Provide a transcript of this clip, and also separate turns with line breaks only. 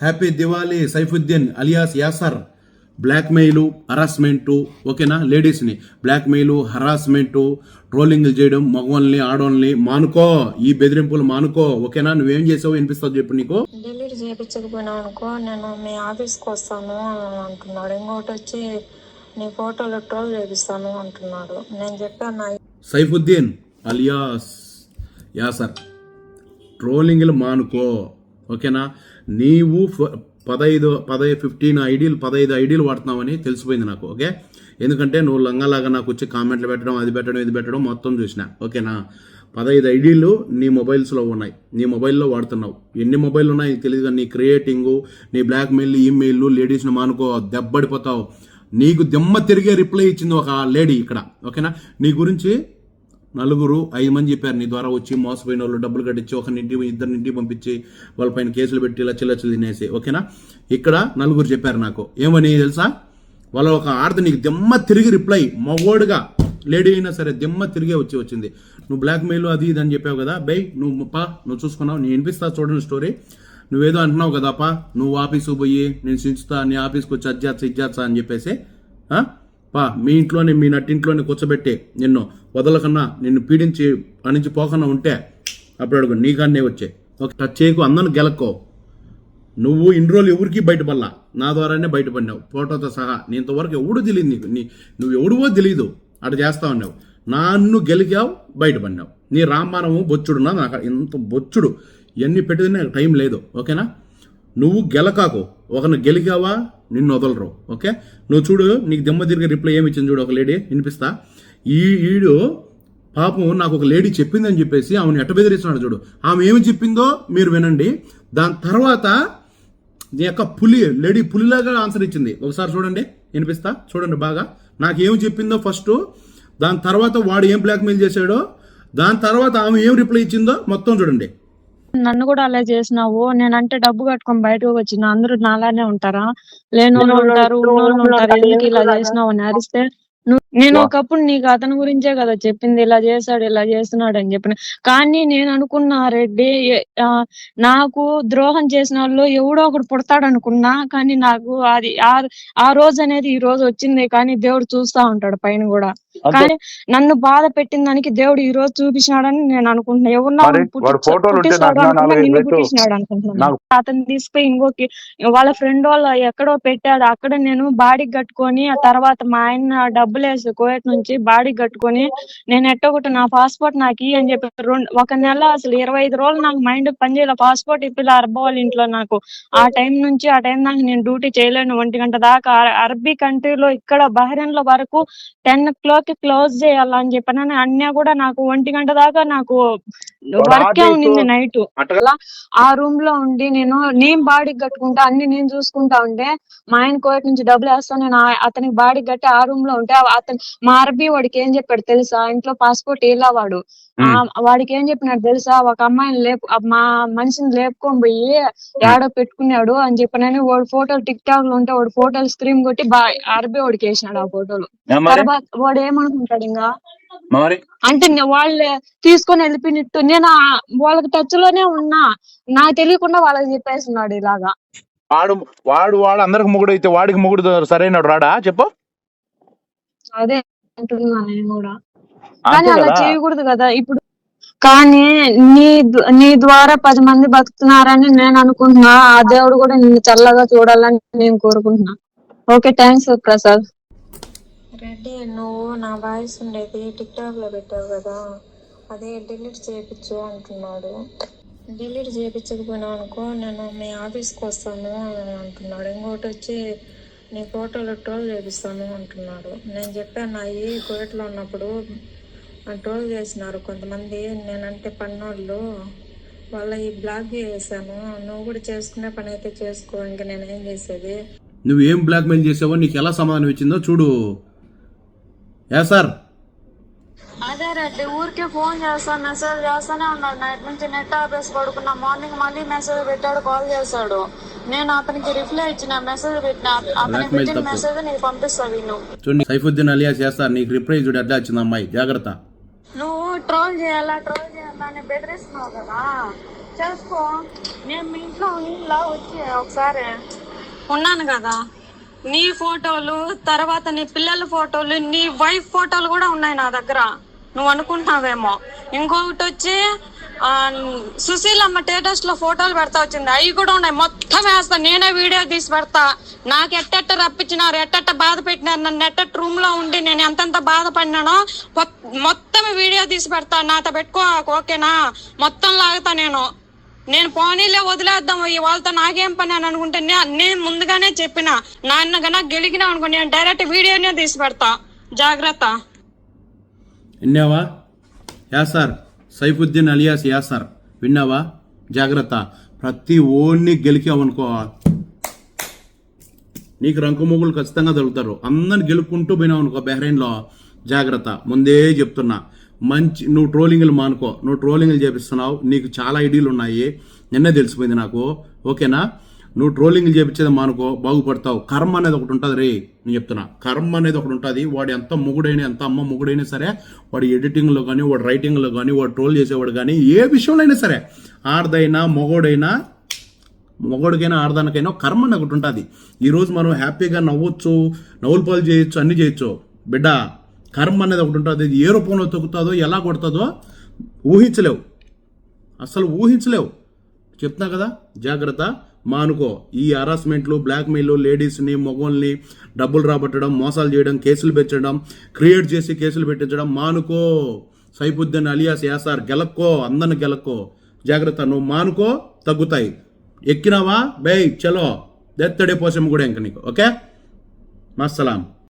Happy Diwali Saifuddin alias Yasar. Blackmail harassment ఓకేనా? లేడీస్ని. Blackmail harassment ట్రోలింగ్లు చేయడం మగవాళ్ళని ఆడవాళ్ళని మానుకో. ఈ బెదిరింపులు మానుకో. ఓకేనా? నువ్వేం చేసావు వినిపిస్తుంది చెప్పు నీకు.
డిలీట్ చేయించకపోయినావు అనుకో నేను మీ ఆఫీస్కి వస్తాను అంటున్నాడు. ఇంకోటి వచ్చి నీ ఫోటోలు ట్రోల్ చేపిస్తాను అంటున్నాడు. నేను చెప్పాను
సైఫుద్దీన్ అలియాస్ యాసర్ ట్రోలింగ్లు మానుకో. ఓకేనా? నీవు పదహైదు పదహైదు ఫిఫ్టీన్ ఐడీలు పదహైదు ఐడీలు వాడుతున్నావని తెలిసిపోయింది నాకు ఓకే? ఎందుకంటే నువ్వు లంగాలాగా నాకు వచ్చి కామెంట్లు పెట్టడం అది పెట్టడం ఇది పెట్టడం మొత్తం చూసిన ఓకేనా? పదహైదు ఐడీలు నీ మొబైల్స్లో ఉన్నాయి నీ మొబైల్లో వాడుతున్నావు. ఎన్ని మొబైల్ ఉన్నాయి తెలియదు కానీ నీ క్రియేటింగ్ నీ బ్లాక్మెయిల్ ఈమెయిల్ లేడీస్ని మానుకో దెబ్బడిపోతావు. నీకు దెమ్మ తిరిగే రిప్లై ఇచ్చింది ఒక లేడీ ఇక్కడ ఓకేనా? నీ గురించి నలుగురు ఐదు మంది చెప్పారు. నీ ద్వారా వచ్చి మోసపోయిన వాళ్ళు డబ్బులు కట్టించి ఒక ఇంటి ఇద్దరిని ఇంటికి పంపించి వాళ్ళపైన కేసులు పెట్టి లచ్చలు లచ్చలు తినేసి ఓకేనా? ఇక్కడ నలుగురు చెప్పారు నాకు. ఏమని తెలుసా? వాళ్ళ ఒక ఆడత నీకు దిమ్మ తిరిగి రిప్లై మగోడుగా లేడీ అయినా సరే దిమ్మ తిరిగే వచ్చి వచ్చింది. నువ్వు బ్లాక్మెయిల్ అది ఇది అని చెప్పావు కదా? బై నువ్వు పా నువ్వు చూసుకున్నావు నేను వినిపిస్తా చూడండి స్టోరీ నువ్వేదో అంటున్నావు కదా నువ్వు ఆఫీసుకు పోయి నేను సించుతా నీ ఆఫీస్కి వచ్చి అజ్జాత్స ఇజ్జాత్స అని చెప్పేసి పా మీ ఇంట్లోనే మీ నట్టింట్లోనే కూర్చోబెట్టి నిన్ను వదలకన్నా నిన్ను పీడించి అణించి పోకన్నా ఉంటే అప్పుడు అడుగు నీకన్నే వచ్చే. ఒక టచ్ చేయకు అందరిని గెలక్కో. నువ్వు ఇన్ని రోజులు ఎవరికి బయటపడలా. నా ద్వారానే బయటపడినావు. ఫోటోతో సహా నీ ఇంతవరకు ఎవడు తెలియదు నీకు. నీ నువ్వు ఎవడువో తెలియదు. అటు చేస్తా ఉన్నావు. నన్ను గెలికావు బయటపడినావు. నీ రామానము బొచ్చుడు నాకు ఇంత బొచ్చుడు. ఇవన్నీ పెట్టేది టైం లేదు. ఓకేనా? నువ్వు గెలకాకు. ఒకరిని గెలికావా? నిన్ను వదలరు. ఓకే? నువ్వు చూడు నీకు దెమ్మ తిరిగి రిప్లై ఏమి ఇచ్చింది చూడు ఒక లేడీ వినిపిస్తా? ఈ ఈడు పాపం నాకు ఒక లేడీ చెప్పిందని చెప్పేసి ఆమెను ఎట్ట బెదిరిస్తున్నాడు చూడు. ఆమె ఏమి చెప్పిందో మీరు వినండి. దాని తర్వాత నీ యొక్క పులి లేడీ పులిలాగా ఆన్సర్ ఇచ్చింది. ఒకసారి చూడండి. వినిపిస్తా? చూడండి బాగా. నాకు ఏమి చెప్పిందో ఫస్ట్ దాని తర్వాత వాడు ఏం బ్లాక్మెయిల్ చేశాడో? దాని తర్వాత ఆమె ఏం రిప్లై ఇచ్చిందో మొత్తం చూడండి.
నన్ను కూడా అలా చేసినావు? నేనంటే డబ్బు కట్టుకొని బయటకు వచ్చిన. అందరూ నాలానే ఉంటారా? లేనోళ్ళు ఉంటారు ఉన్నోళ్ళు ఉంటారు. ఎందుకు ఇలా చేసినావు అని అరిస్తే? నేను ఒకప్పుడు నీకు అతని గురించే కదా చెప్పింది. ఇలా చేశాడు ఇలా చేస్తున్నాడు అని చెప్పిన. కానీ నేను అనుకున్నా రెడ్డి నాకు ద్రోహం చేసిన వాళ్ళు ఎవడో ఒకడు పుడతాడు అనుకున్నా. కానీ నాకు అది ఆ- ఆ రోజు అనేది ఈ రోజు వచ్చింది. కానీ దేవుడు చూస్తా ఉంటాడు పైన కూడా. కానీ నన్ను బాధ పెట్టిన దానికి దేవుడు ఈ రోజు చూపించినాడని నేను అనుకుంటున్నా. ఎవరినో
మరి
ఒకరిని
వాడు
పుట్టించ-
ఫోటోలు ఉంటే
పుట్టిస్తాడు
నాకు
అనుకున్నా,
నాలుగు
నిన్ను
పెట్టు.
పుట్టించినాడు అనుకుంటున్నాను
నాకు-
అతను తీసుకుపోయి ఇంకోకి వాళ్ళ ఫ్రెండ్ వాళ్ళ ఎక్కడో పెట్టాడు. అక్కడ నేను బాడీ కట్టుకొని ఆ తర్వాత మా ఆయన డబ్బులు వేసి కోయట్ నుంచి బాడీ కట్టుకొని నేను ఎట్టొకటి నా పాస్పోర్ట్ నాకు ఇయ్యి అని చెప్పి రెండు ఒక నెల అసలు ఇరవై ఐదు రోజులు నాకు మైండ్ పనిచేయాల పాస్పోర్ట్ ఇప్పిల అరబ్బ వాళ్ళ ఇంట్లో నాకు. ఆ టైం నుంచి ఆ టైం దాకా నేను డ్యూటీ చేయలేను. ఒంటి గంట దాకా అర- అరబ్బీ కంట్రీలో ఇక్కడ బహ్రెయిన్లో వరకు టెన్ క్లాక్ కి క్లోజ్ చేయాలని చెప్పిన అన్నీ కూడా నాకు ఒంటి గంట దాకా నాకు వర్కే ఉండింది నైట్.
అట్లా
ఆ రూమ్లో ఉండి నేను నేను బాడీ కట్టుకుంటా అన్ని నేను చూసుకుంటా ఉంటే మా ఆయన కోయట్ నుంచి డబ్బులు వేస్తా నేను అతనికి బాడీ కట్టి ఆ రూమ్లో ఉంటే ఆ- అతను మా అరబీ వాడికి ఏం చెప్పాడు తెలుసా? ఇంట్లో పాస్పోర్ట్ ఇలా వాడు? వాడికి ఏం చెప్పినాడు తెలుసా? ఒక అమ్మాయిని లేపు మా మనిషిని లేపుకొని పోయి ఏడో పెట్టుకున్నాడు అని చెప్పినని వాడు ఫోటోలు టిక్ టాక్లో ఉంటే వాడు ఫోటోలు స్క్రీన్ కొట్టి అరబీ వాడికి వేసినాడు ఆ ఫోటోలు. తర్వాత వాడు ఏమనుకుంటాడు ఇంకా? అంటే వాళ్ళే తీసుకొని వెళ్ళిపోయినట్టు నేను వాళ్ళకి టచ్లోనే ఉన్నా. నాకు తెలియకుండా వాళ్ళకి చెప్పేస్తున్నాడు ఇలాగా.
వాడు వాడు వాడు అందరికి మొగుడు అయితే వాడికి మొగుడు సరైనడు రాడా? చెప్పు.
అదే అంటున్నా నేను కూడా. కానీ అలా చేయకూడదు కదా? ఇప్పుడు కానీ నీ నీ ద్వారా పది మంది బతుకుతున్నారని నేను అనుకుంటున్నా. ఆ దేవుడు కూడా నిన్ను చల్లగా చూడాలని నేను కోరుకుంటున్నా. Okay thanks Prasad. రెడ్డి నువ్వు నా వాయిస్ ఉండేది టిక్ టాక్లో పెట్టావు కదా? అదే డిలీట్ చేయించు అంటున్నాడు. డిలీట్ చేయించకపోయినా అనుకో నేను మీ ఆఫీస్కి వస్తాను అని అంటున్నాడు. ఇంకోటి వచ్చి నీ ఫోటోలు ట్రోల్ చేపిస్తాము అంటున్నాడు నేను చెప్పాను అవి ఈ కోయట్లో ఉన్నప్పుడు ట్రోల్ చేసినారు కొంతమంది. నేనంటే పన్నోళ్ళు. వాళ్ళ ఈ బ్లాక్ చేశాను. నువ్వు కూడా చేసుకునే పని అయితే చేసుకో. ఇంకా నేనేం చేసేది?
నువ్వు ఏం బ్లాక్మెయిల్ చేసావో నీకు ఎలా సమాధానం ఇచ్చిందో చూడు. యా సార్
అదే రెడ్డి ఊరికే ఫోన్ చేస్తా మెసేజ్ చేస్తానే ఉన్నాడు. నైట్ నుంచి నెట్ ఆపేసి పడుకున్నా. మార్నింగ్ మళ్ళీ మెసేజ్ పెట్టాడు కాల్ చేశాడు. నేను అతనికి రిప్లై ఇచ్చిన మెసేజ్ పెట్టిన. అతనికి పెట్టిన. మెసేజ్ నీకు పంపిస్తా విను.
చూడండి సైఫుద్దీన్ అలియాస్ చేస్తారు నీకు రిప్లై చూడు అడ్డా వచ్చింది అమ్మాయి? జాగ్రత్త.
నువ్వు ట్రోల్ చేయాలా ట్రోల్ చేయాలా అని బెదిరిస్తున్నావు కదా?
చేసుకో. నేను మీ ఇంట్లో ఇలా వచ్చి ఒకసారి ఉన్నాను కదా. నీ ఫోటోలు తర్వాత నీ పిల్లల ఫోటోలు నీ వైఫ్ ఫోటోలు కూడా ఉన్నాయి నా దగ్గర. నువ్వు అనుకుంటున్నావేమో ఇంకొకటి వచ్చి సుశీలమ్మ స్టేటస్లో ఫోటోలు పెడతా వచ్చింది. అవి కూడా ఉన్నాయి. మొత్తం వేస్తా. నేనే వీడియో తీసి పెడతా. నాకు ఎట్టెట్ట రప్పించినారు ఎట్టెట్ట బాధ పెట్టినారు నన్ను ఎట్టెట్ట రూమ్లో ఉండి నేను ఎంతెంత బాధపడినానో మొత్తం వీడియో తీసి పెడతా. నాతో పెట్టుకో ఓకేనా? మొత్తం లాగుతా నేను. నేను పోనీలే వదిలేద్దాం. వాళ్ళతో నాకేం పని అని అనుకుంటే నే- నేను ముందుగానే చెప్పిన. నాన్న గన గెలిగినా అనుకో నేను డైరెక్ట్ వీడియోనే తీసి పెడతా. జాగ్రత్త.
విన్నావా? యాసార్ సైఫుద్దీన్ అలియాస్ యాసార్ విన్నావా? జాగ్రత్త. ప్రతి ఓన్ని గెలికావనుకో నీకు రంకు మొగులు ఖచ్చితంగా దొరుకుతారు అందరిని గెలుపుకుంటూ పోయినావు అనుకో బెహ్రెయిన్లో జాగ్రత్త. ముందే చెప్తున్నా. మంచి నువ్వు ట్రోలింగ్లు మానుకో. నువ్వు ట్రోలింగ్లు చేపిస్తున్నావు. నీకు చాలా ఐడియాలు ఉన్నాయి నిన్నే తెలిసిపోయింది నాకు. ఓకేనా? నువ్వు ట్రోలింగ్లు చేపించేది మానుకో బాగుపడతావు. కర్మ అనేది ఒకటి ఉంటుంది రే నేను చెప్తున్నా. కర్మ అనేది ఒకటి ఉంటుంది. వాడు ఎంత మొగుడైనా ఎంత అమ్మ మొగుడైనా సరే వాడు ఎడిటింగ్లో కానీ వాడు రైటింగ్లో కానీ వాడు ట్రోల్ చేసేవాడు కానీ ఏ విషయంలో అయినా సరే ఆడదైనా మొగోడైనా మొగోడికైనా ఆడదానికైనా కర్మ అని ఒకటి ఉంటుంది. ఈరోజు మనం హ్యాపీగా నవ్వచ్చు నవ్వులు పాలు చేయొచ్చు అన్ని చేయొచ్చు. బిడ్డ కర్మ అనేది ఒకటి ఉంటుంది. ఇది ఏ రూపంలో తొక్కుతుందో ఎలా కొడుతుందో ఊహించలేవు. అసలు ఊహించలేవు. చెప్తున్నా కదా జాగ్రత్త. మానుకో ఈ హరాస్మెంట్లు బ్లాక్మెయిల్ లేడీస్ని మగవాళ్ళని డబ్బులు రాబట్టడం మోసాలు చేయడం కేసులు పెట్టడం క్రియేట్ చేసి కేసులు పెట్టించడం మానుకో. సైఫుద్దీన్ అలియాస్ యాసార్ గెలక్కో అందరిని గెలక్కో. జాగ్రత్త నువ్వు మానుకో తగ్గుతాయి. ఎక్కినావా? బై చలో. దెత్తడే పోసం కూడా ఇంక నీకు ఓకే? మస్సలాం.